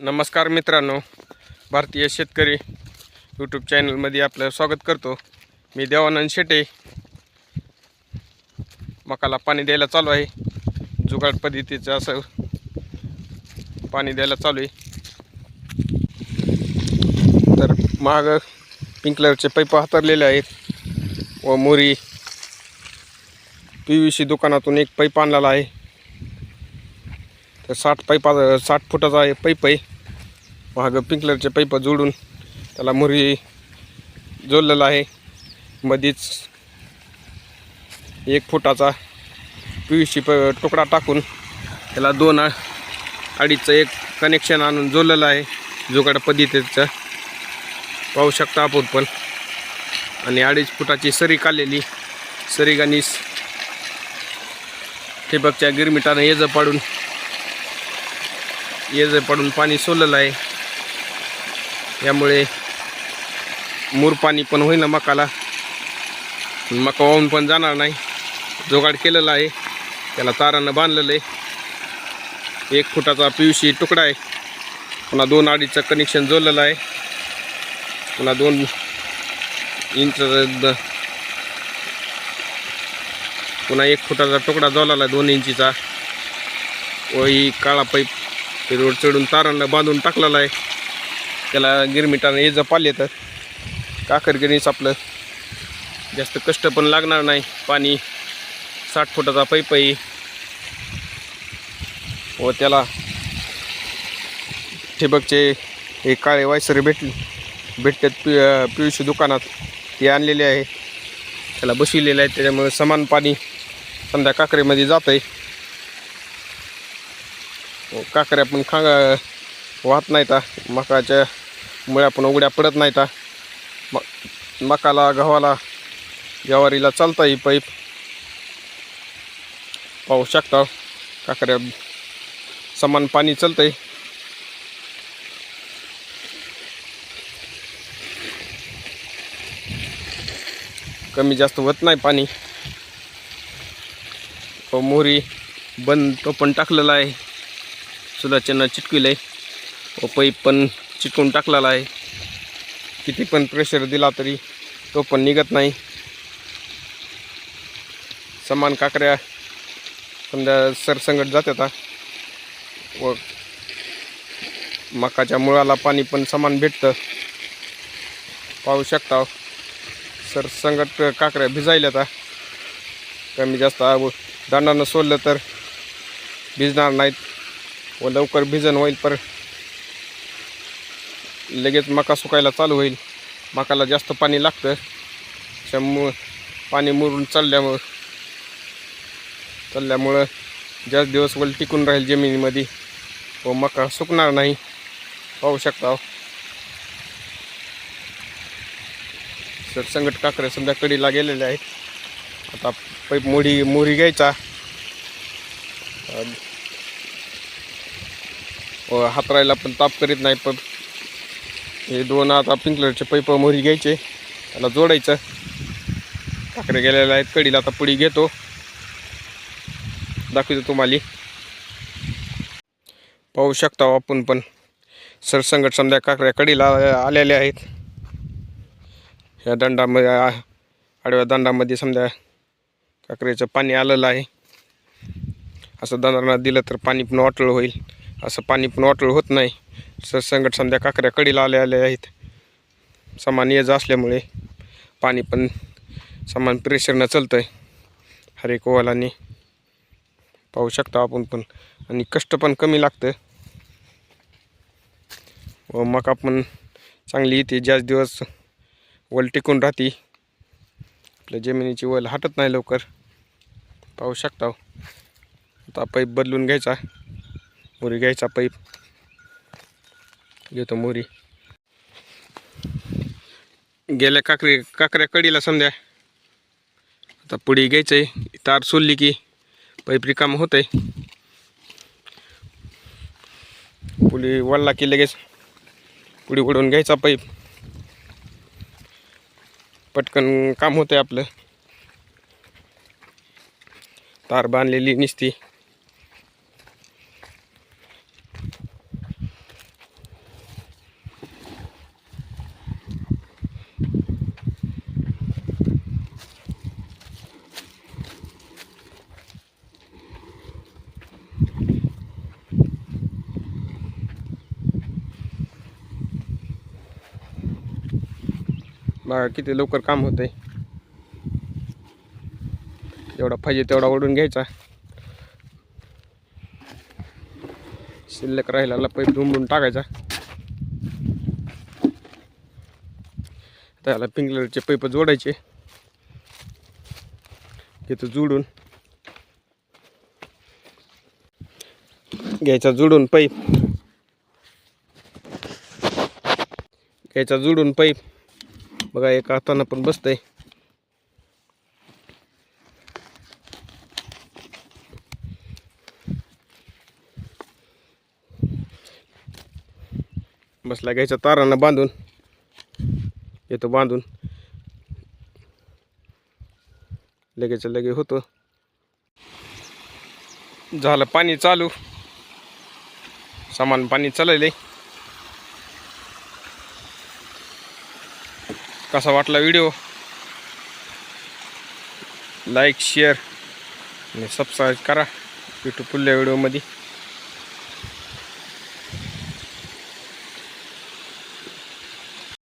नमस्कार मित्रांनो भारतीय शेतकरी यूट्यूब चॅनलमध्ये आपलं स्वागत करतो. मी देवानंद शेटे. मकाला पाणी द्यायला चालू आहे. जुगाड पद्धतीचं असं पाणी द्यायला चालू आहे. तर माग पिंकलरचे पैप हातरलेले आहेत. व मोरी पी व्ही सी दुकानातून एक पैप आणलेला आहे. साठ पैपा साठ फुटाचा आहे पैप आहे. महाग पिंकलरचे पैप जोडून त्याला मुरी जोडलेला आहे. मधीच एक फुटाचा पी यू सी प तुकडा टाकून त्याला दोन अडीचचं एक कनेक्शन आणून जोडलेलं आहे. जुगाड पद्धतीचं. पाहू शकता आपण पण. आणि अडीच फुटाची सरी काढलेली. सरी गणीस ठिबकच्या गिरमिटानं येजं पाडून येजं पडून पाणी सोललं आहे. यामुळे मूर पाणी पण होईना मकाला. मका वाहून पण जाणार नाही. जोगाड केलेला आहे. त्याला तारानं बांधलेलं आहे. एक फुटाचा पिवशी तुकडा आहे. पुन्हा दोन अडीचं कनेक्शन जोडलेलं आहे. पुन्हा दोन इंच द- पुन्हा एक फुटाचा तुकडा जोडलेला आहे दोन इंचीचा. व ही काळा पाईप ते रोड चढून तारांना बांधून टाकलेला आहे. त्याला गिरमिटानं ये पाले तर काखरगिरीच आपलं. जास्त कष्ट पण लागणार नाही. पाणी साठ फुटाचा पैपई व त्याला ठिबकचे हे काळे वायसरे भेटले भेटतात पि पियुषी दुकानात. ते आणलेले आहे. त्याला बसविलेलं आहे त्याच्यामुळे समान पाणी समजा काकरेमध्ये जात आहे हो, काकऱ्या पण खांग वाहत नाहीत मकाच्या मुळ्या पण उघड्या पडत नाहीत म मकाला गव्हाला ज्वारीला चालता ही पाईप. पाहू शकता काकऱ्या समान पाणी चालतंय. कमी जास्त होत नाही पाणी. व मोहरी बंद तो पण टाकलेला आहे. सुधाच्यांना चिटकविलं आहे व पाईप पण चिटकून टाकलेला आहे. किती पण प्रेशर दिला तरी तो पण निघत नाही. समान काकऱ्या समजा सरसंगट जातात व मकाच्या मुळाला पाणी पण समान भेटतं. पाहू शकता हो. सरसंगट काकऱ्या भिजायला आता कमी जास्त दांडानं सोडलं तर भिजणार नाहीत. व लवकर भिजन होईल पर लगेच मका सुकायला चालू होईल. मकाला जास्त पाणी लागतं. त्यामुळं पाणी मुरून चालल्यामुळं चालल्यामुळं जास्त दिवस वल टिकून राहील जमिनीमध्ये. व मका सुकणार नाही. पाहू शकता. सरसंगट काकडे समजा कडीला गेलेले आहेत. आता पैप मोडी मोरी घ्यायचा. व हातरायला पण ताप करीत नाही पण हे दोन आता पिंकलरचे पैप मोरी घ्यायचे त्याला जोडायचं. काकडे गेलेले आहेत कडीला आता पुडी घेतो. दाखवतो तुम्हाला. पाहू शकता आपण पण. सरसंगट समजा काकड्या कडीला आलेल्या आहेत. ह्या दंडामध्ये आ- आडव्या दंडामध्ये समजा काकऱ्याचं पाणी आलेलं आहे. असं दंडांना दिलं तर पाणी पण वाटळ होईल. असं पाणी पण वाटळ होत नाही. सरसंगट समजा काकऱ्या कडीला आले आले आहेत. समान येज असल्यामुळे पाणी पण समान प्रेशरनं चालतं आहे हर एक ओवालाने पाहू शकता आपण पण. आणि कष्ट पण कमी लागतं. व मका पण चांगली येते. जास्त दिवस वल टिकून राहते आपल्या जमिनीची वल हटत नाही लवकर. पाहू शकता. आता पाईप बदलून घ्यायचा. मोरी घ्यायचा पाईप. घेतो मोरी. गेल्या काकरी काकऱ्या कडीला समजा. आता पुढी घ्यायचं आहे तार सोडली की पाईप रिकाम होत आहे पुढी वळला की लगेच पुढी उडवून घ्यायचा पाईप. पटकन काम होतं आपलं. तार बांधलेली निसती. बघा किती लवकर काम होतंय? जेवढा पाहिजे तेवढा ओढून घ्यायचा. शिल्लक राहिलेला पैप धुंबून टाकायचा. त्याला पिंकलरचे पैप जोडायचे. तिथं जुडून. घ्यायचा जोडून पाईप घ्यायचा जुडून पाईप बघा एका हातानं पण बसतंय. बसला घ्यायचा तारांना बांधून. येतो बांधून. लगेच लगे होतो. झालं पाणी चालू. सामान पाणी चालले कसा वाटला व्हिडिओ लाईक शेअर आणि सबस्क्राईब करा भेटू पुढल्या व्हिडिओमध्ये